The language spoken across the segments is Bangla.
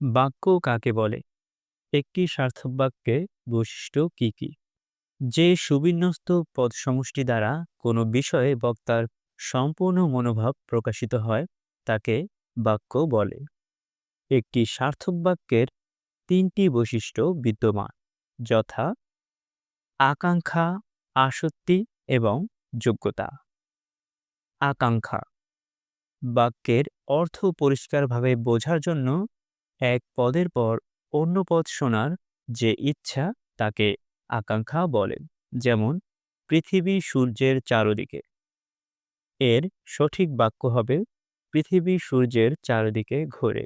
বাক্য কাকে বলে? একটি সার্থক বাক্যে বৈশিষ্ট্য কি কি? যে সুবিন্যস্ত পদসমষ্টি দ্বারা কোনো বিষয়ে বক্তার সম্পূর্ণ মনোভাব প্রকাশিত হয়, তাকে বাক্য বলে। একটি সার্থক বাক্যের তিনটি বৈশিষ্ট্য বিদ্যমান, যথা আকাঙ্ক্ষা, আসক্তি এবং যোগ্যতা। আকাঙ্ক্ষা বাক্যের অর্থ পরিষ্কারভাবে বোঝার জন্য এক পদের পর অন্য পদ শোনার যে ইচ্ছা তাকে আকাঙ্ক্ষা বলে যেমন, পৃথিবী সূর্যের চারদিকে। এর সঠিক বাক্য হবে, পৃথিবী সূর্যের চারদিকে ঘোরে।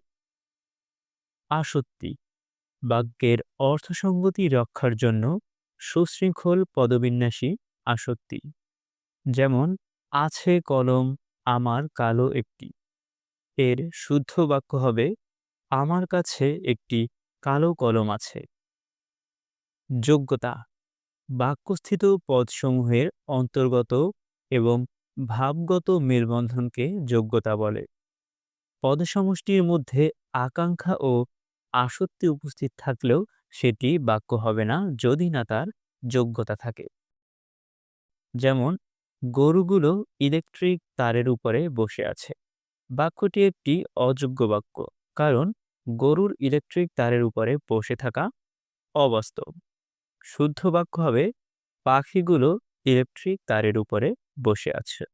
আসক্তি, বাক্যের অর্থসঙ্গতি রক্ষার জন্য সুশৃঙ্খল পদবিন্যাসী আসক্তি, যেমন, আছে কলম আমার কালো একটি। এর শুদ্ধ বাক্য হবে আমার কাছে একটি কালো কলম আছে। যোগ্যতা, বাক্যস্থিত পদসমূহের অন্তর্গত এবং ভাবগত মেলবন্ধনকে যোগ্যতা বলে। পদসমষ্টির মধ্যে আকাঙ্ক্ষা ও আসক্তি উপস্থিত থাকলেও সেটি বাক্য হবে না যদি না তার যোগ্যতা থাকে। যেমন, গরুগুলো ইলেকট্রিক তারের উপরে বসে আছে। বাক্যটি একটি অযোগ্য বাক্য, কারণ গরুর ইলেকট্রিক তারের উপরে বসে থাকা অবাস্তব। শুদ্ধ বাক্য হবে, পাখিগুলো ইলেকট্রিক তারের উপরে বসে আছে।